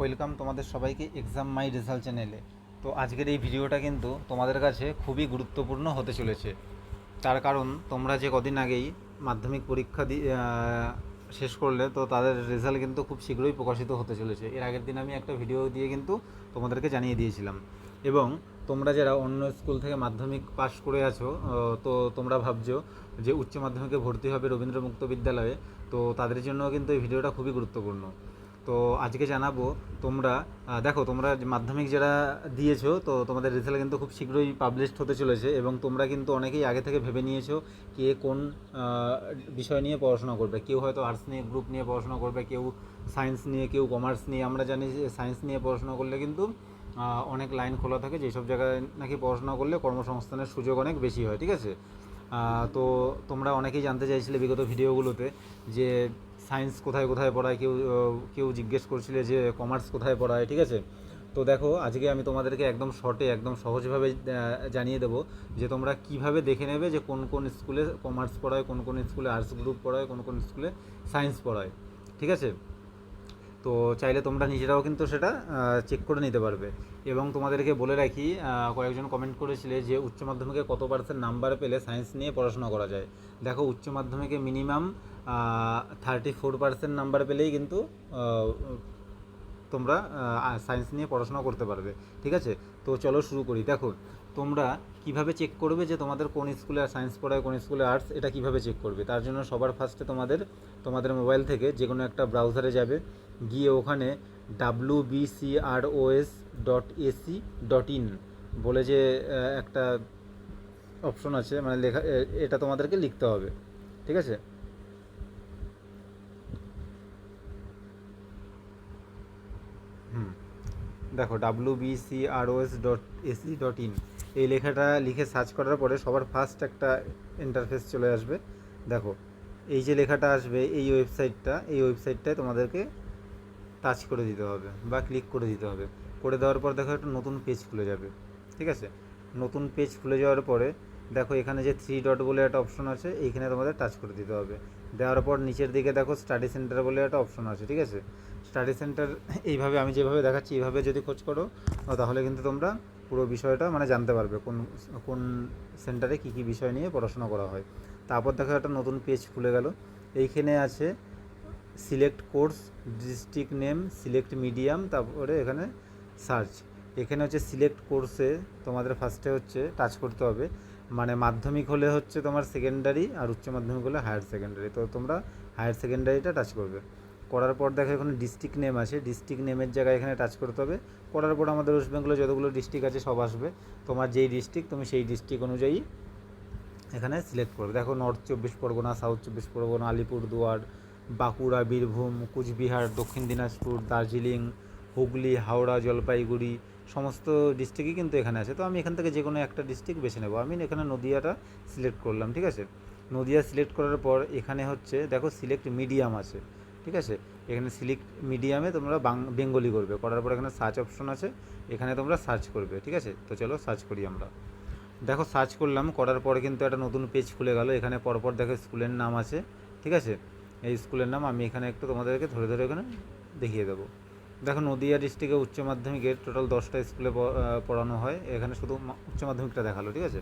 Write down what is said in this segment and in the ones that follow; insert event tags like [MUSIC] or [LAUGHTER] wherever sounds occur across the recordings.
Welcome তোমাদের সবাইকে exam মাই result চ্যানেলে তো আজকের এই ভিডিওটা কিন্তু তোমাদের কাছে খুবই গুরুত্বপূর্ণ হতে চলেছে। তার কারণ, তোমরা যে কদিন আগেই মাধ্যমিক পরীক্ষা শেষ করলে, তো তাদের রেজাল্ট কিন্তু খুব শীঘ্রই প্রকাশিত হতে চলেছে। এর আগের দিন আমি একটা ভিডিও দিয়ে কিন্তু তোমাদেরকে জানিয়ে দিয়েছিলাম। এবং তোমরা যারা অন্য স্কুল থেকে মাধ্যমিক পাশ করে আছো তো তোমরা ভাবছ যে উচ্চ মাধ্যমিকে ভর্তি হবে রবীন্দ্র মুক্ত বিদ্যালয়ে, তো তাদের জন্য কিন্তু এই ভিডিওটা খুবই গুরুত্বপূর্ণ। তো আজকে জানাব তোমরা দেখো তোমরা মাধ্যমিক যারা দিয়েছ, তো তোমাদের রেজাল্ট কিন্তু খুব শীঘ্রই পাবলিশড হতে চলেছে এবং তোমরা কিন্তু অনেকেই আগে থেকে ভেবে নিয়েছো কে কোন বিষয় নিয়ে পড়াশোনা করবে। কেউ হয়তো আর্টস নিয়ে গ্রুপ নিয়ে পড়াশোনা করবে, কেউ সায়েন্স নিয়ে, কেউ কমার্স নিয়ে। আমরা জানি যে সায়েন্স নিয়ে পড়াশোনা করলে কিন্তু অনেক লাইন খোলা থাকে, যেসব জায়গায় নাকি পড়াশোনা করলে কর্মসংস্থানের সুযোগ অনেক বেশি হয়, ঠিক আছে? তো তোমরা অনেকেই জানতে চাইছিলে বিগত ভিডিওগুলোতে যে সায়েন্স কোথায় কোথায় পড়ায়, কেউ কেউ জিজ্ঞেস করছিলে যে কমার্স কোথায় পড়ায়, ঠিক আছে? তো দেখো, আজকে আমি তোমাদেরকে একদম শর্টে একদম সহজভাবে জানিয়ে দেবো যে তোমরা কীভাবে দেখে নেবে যে কোন কোন স্কুলে কমার্স পড়ায়, কোন কোন স্কুলে আর্টস গ্রুপ পড়ায়, কোন কোন স্কুলে সায়েন্স পড়ায়, ঠিক আছে? তো চাইলে তোমরা নিজেরাও কিন্তু সেটা চেক করে নিতে পারবে। এবং তোমাদেরকে বলে রাখি কয়েকজন কমেন্ট করেছিলে যে উচ্চ মাধ্যমিকে কত পার্সেন্ট নাম্বার পেলে সায়েন্স নিয়ে পড়াশোনা করা যায়। দেখো, উচ্চ মাধ্যমিকে minimum thirty four percent number পেলেই কিন্তু তোমরা সায়েন্স নিয়ে পড়াশোনা করতে পারবে। ঠিক আছে? তো চলো শুরু করি। দেখো, তোমরা কীভাবে চেক করবে যে তোমাদের কোন স্কুলে সায়েন্স পড়ায়, কোন স্কুলে আর্টস এটা কীভাবে চেক করবে? তার জন্য সবার ফার্স্টে তোমাদের তোমাদের মোবাইল থেকে যে কোনো একটা ব্রাউজারে যাবে, গিয়ে ওখানে W BCROS dot AC dot in বলে যে একটা অপশন আছে মানে লেখা এটা তোমাদেরকে লিখতে হবে। ঠিক আছে? হুম। দেখো W BCROS dot AC dot in এই লেখাটা লিখে সার্চ করার পরে সবার ফার্স্ট একটা ইন্টারফেস চলে আসবে। দেখো, এই যে লেখাটা আসবে, এই ওয়েবসাইটটা এই ওয়েবসাইটটায় তোমাদেরকে টাচ করে দিতে হবে বা ক্লিক করে দিতে হবে। করে দেওয়ার পর দেখো একটা নতুন পেজ খুলে যাবে। ঠিক আছে? নতুন পেজ খুলে যাওয়ার পরে দেখো, এখানে যে থ্রি ডট বলে একটা অপশন আছে, এইখানে তোমাদের টাচ করে দিতে হবে। দেওয়ার পর নিচের দিকে দেখো স্টাডি সেন্টার বলে একটা অপশন আছে, ঠিক আছে? স্টাডি সেন্টার এইভাবে আমি যেভাবে দেখাচ্ছি, এইভাবে যদি খোঁজ করো তাহলে কিন্তু তোমরা পুরো বিষয়টা মানে জানতে পারবে, কোন কোন সেন্টারে কী কী বিষয় নিয়ে পড়াশোনা করা হয়। তারপর দেখো, একটা নতুন পেজ খুলে গেল। এইখানে আছে select course district name select medium তারপরে এখানে সার্চ এখানে হচ্ছে সিলেক্ট কোর্সে তোমাদের ফার্স্টে হচ্ছে টাচ করতে হবে। মানে মাধ্যমিক হলে হচ্ছে তোমার সেকেন্ডারি আর উচ্চ মাধ্যমিক হলে হায়ার সেকেন্ডারি তো তোমরা হায়ার সেকেন্ডারিটা টাচ করবে। করার পর দেখো এখানে ডিস্ট্রিক্ট নেম আছে ডিস্ট্রিক্ট নেমের জায়গায় এখানে টাচ করতে হবে। করার পর আমাদের ওয়েস্ট বেঙ্গলে যতগুলো ডিস্ট্রিক্ট আছে সব আসবে। তোমার যেই ডিস্ট্রিক্ট তুমি সেই ডিস্ট্রিক্ট অনুযায়ী এখানে সিলেক্ট করবে। দেখো নর্থ চব্বিশ পরগনা সাউথ চব্বিশ পরগনা, আলিপুরদুয়ার, বাঁকুড়া, বীরভূম, কুচবিহার, দক্ষিণ দিনাজপুর, দার্জিলিং, হুগলি, হাওড়া, জলপাইগুড়ি সমস্ত ডিস্ট্রিক্টই কিন্তু এখানে আছে। তো আমি এখান থেকে যে কোনো একটা ডিস্ট্রিক্ট বেছে নেব। আমি এখানে নদিয়াটা সিলেক্ট করলাম, ঠিক আছে? নদিয়া সিলেক্ট করার পর এখানে হচ্ছে, দেখো সিলেক্ট মিডিয়াম আছে, ঠিক আছে? এখানে সিলেক্ট মিডিয়ামে তোমরা বেঙ্গলি করবে। করার পর এখানে সার্চ অপশন আছে, এখানে তোমরা সার্চ করবে, ঠিক আছে? তো চলো সার্চ করি আমরা। দেখো সার্চ করলাম, করার পরে কিন্তু একটা নতুন পেজ খুলে গেল। এখানে পরপর দেখো স্কুলের নাম আছে, ঠিক আছে? এই স্কুলের নাম আমি এখানে একটু তোমাদেরকে ধরে ধরে এখানে দেখিয়ে দেবো। দেখো নদিয়া ডিস্ট্রিক্টে উচ্চ মাধ্যমিকের টোটাল দশটা স্কুলে পড়ানো হয়। এখানে শুধু উচ্চ মাধ্যমিকটা দেখাল, ঠিক আছে?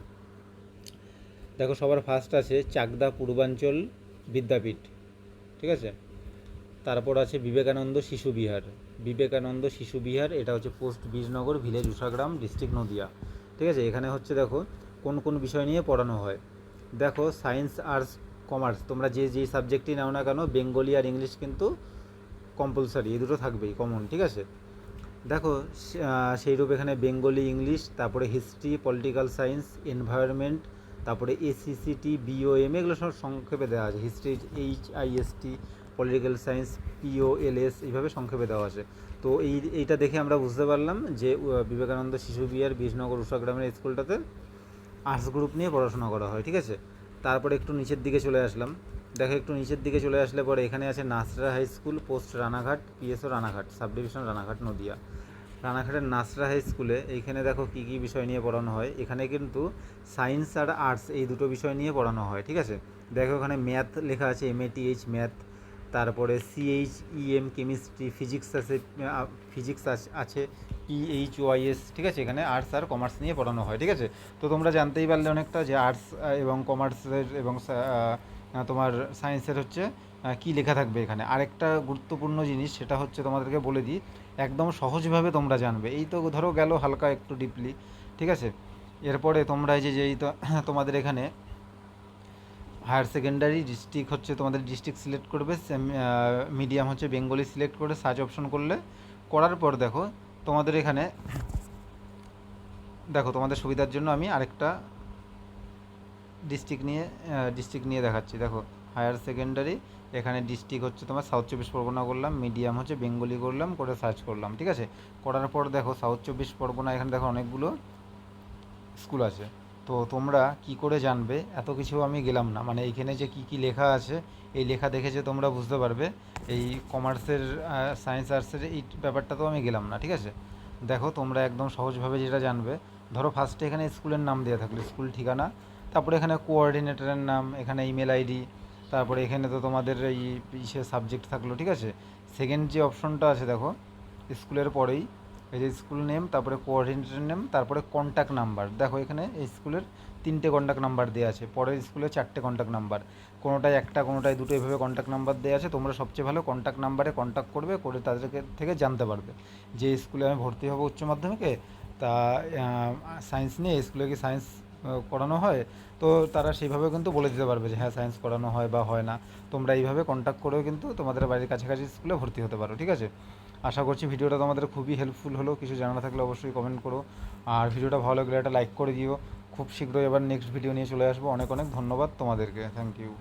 দেখো, সবার ফার্স্ট আছে চাকদা পূর্বাঞ্চল বিদ্যাপীঠ, ঠিক আছে? তারপর আছে বিবেকানন্দ শিশু বিহার। বিবেকানন্দ শিশু বিহার, এটা হচ্ছে post Bijnagar village Ushagram district Nadia, ঠিক আছে? এখানে হচ্ছে দেখো, কোন কোন বিষয় নিয়ে পড়ানো হয়। দেখো সায়েন্স আর্টস কমার্স তোমরা যে যে সাবজেক্টই নাও না কেন, বেঙ্গলি আর ইংলিশ কিন্তু কম্পালসারি এই দুটো থাকবেই কমন ঠিক আছে? দেখো সেইরূপ এখানে বেঙ্গলি ইংলিশ তারপরে হিস্ট্রি পলিটিক্যাল সায়েন্স এনভায়রনমেন্ট তারপরে এসিসিটি বিওএম এগুলো সব সংক্ষেপে দেওয়া আছে। History H IST political science POLS এইভাবে সংক্ষেপে দেওয়া আছে। তো এই, এইটা দেখে আমরা বুঝতে পারলাম যে বিবেকানন্দ শিশু বিহার বীজনগর উষাগ্রামের স্কুলটাতে আর্টস গ্রুপ নিয়ে পড়াশোনা করা হয়, ঠিক আছে? তারপরে একটু নিচের দিকে চলে আসলাম। দেখো, একটু নিচের দিকে চলে আসলে পরে এখানে আছে Nasra high school, post Ranaghat, PSO Ranaghat sub division Ranaghat, Nadia. রানাঘাটের নাসরা হাই স্কুলে এইখানে দেখো কী কী বিষয় নিয়ে পড়ানো হয়। এখানে কিন্তু সায়েন্স আর আর্টস এই দুটো বিষয় নিয়ে পড়ানো হয়, ঠিক আছে? দেখো এখানে ম্যাথ লেখা আছে এম এইচ ম্যাথ। তারপরে সিএইচ ইএম কেমিস্ট্রি ফিজিক্স আছে ফিজিক্স আছে পিএইচ ওয়াইএস ঠিক আছে? এখানে আর্টস আর কমার্স নিয়ে পড়ানো হয়, ঠিক আছে? তো তোমরা জানতেই পারলে অনেকটা যে আর্টস এবং কমার্সের এবং তোমার সায়েন্সের হচ্ছে কী লেখা থাকবে এখানে? আরেকটা গুরুত্বপূর্ণ জিনিস, সেটা হচ্ছে তোমাদেরকে বলে দিই, একদম সহজভাবে তোমরা জানবে। এই তো ধরো গেল হালকা একটু ডিপলি ঠিক আছে? এরপরে তোমরা এই যে যেই তো [COUGHS] তোমাদের এখানে হায়ার সেকেন্ডারি ডিস্ট্রিক্ট হচ্ছে তোমাদের ডিস্ট্রিক্ট সিলেক্ট করবে মিডিয়াম হচ্ছে বেঙ্গলি সিলেক্ট করে সার্চ অপশন করলে, করার পর দেখো তোমাদের এখানে, দেখো তোমাদের সুবিধার জন্য আমি আরেকটা ডিস্ট্রিক্ট নিয়ে ডিস্ট্রিক্ট নিয়ে দেখাচ্ছি। দেখো হায়ার সেকেন্ডারি এখানে ডিস্ট্রিক্ট হচ্ছে তোমার সাউথ চব্বিশ পরগনা করলাম মিডিয়াম হচ্ছে বেঙ্গলি করলাম, করে সার্চ করলাম, ঠিক আছে? করার পর দেখো সাউথ চব্বিশ পরগনা, এখানে দেখো অনেকগুলো স্কুল আছে। তো তোমরা কি করে জানবে? এত কিছু আমি গেলাম না। মানে এইখানে যে কি কি লেখা আছে, এই লেখা দেখে যে তোমরা বুঝতে পারবে, এই কমার্সের সায়েন্স আর্টসের এই ব্যাপারটা তো আমি গেলাম না, ঠিক আছে? দেখো, তোমরা একদম সহজভাবে যেটা জানবে, ধরো ফার্স্টে এখানে স্কুলের নাম দেওয়া থাকল স্কুল ঠিকানা তারপরে এখানে কোঅর্ডিনেটরের নাম, এখানে ইমেল আইডি তারপরে এখানে তো তোমাদের এই ইসে সাবজেক্ট থাকল, ঠিক আছে? সেকেন্ড যে অপশনটা আছে দেখো, স্কুলের পরেই, এই যে স্কুল নেম তারপরে কোঅর্ডিনেটর নেম, তারপরে কন্ট্যাক্ট নাম্বার দেখো এখানে এই স্কুলের তিনটে কন্ট্যাক্ট নাম্বার দেওয়া আছে, পরের স্কুলে চারটে কন্ট্যাক্ট নাম্বার কোনোটায় একটা, কোনোটায় দুটো এভাবে কন্ট্যাক্ট নাম্বার দেওয়া আছে, তোমরা সবচেয়ে ভালো কন্ট্যাক্ট নাম্বারে কন্ট্যাক্ট করবে, করে তাদেরকে থেকে জানতে পারবে। যে স্কুলে আমি ভর্তি হব উচ্চ মাধ্যমিকে, তা সায়েন্স নিয়ে স্কুলে কি সায়েন্স করানো হয়, তো তারা সেইভাবে কিন্তু বলে দিতে পারবে যে হ্যাঁ সায়েন্স করানো হয় বা হয় না। তোমরা এইভাবে কন্ট্যাক্ট করেও কিন্তু তোমাদের বাড়ির কাছাকাছি স্কুলে ভর্তি হতে পারো, ঠিক আছে? আশা করছি ভিডিওটা তোমাদের খুবই হেল্পফুল হলো। কিছু জানা থাকলে অবশ্যই কমেন্ট করো। আর ভিডিওটা ভালো লাগলে একটা লাইক করে দিও। খুব শীঘ্রই এবার নেক্সট ভিডিও নিয়ে চলে আসব। অনেক অনেক ধন্যবাদ তোমাদেরকে। Thank you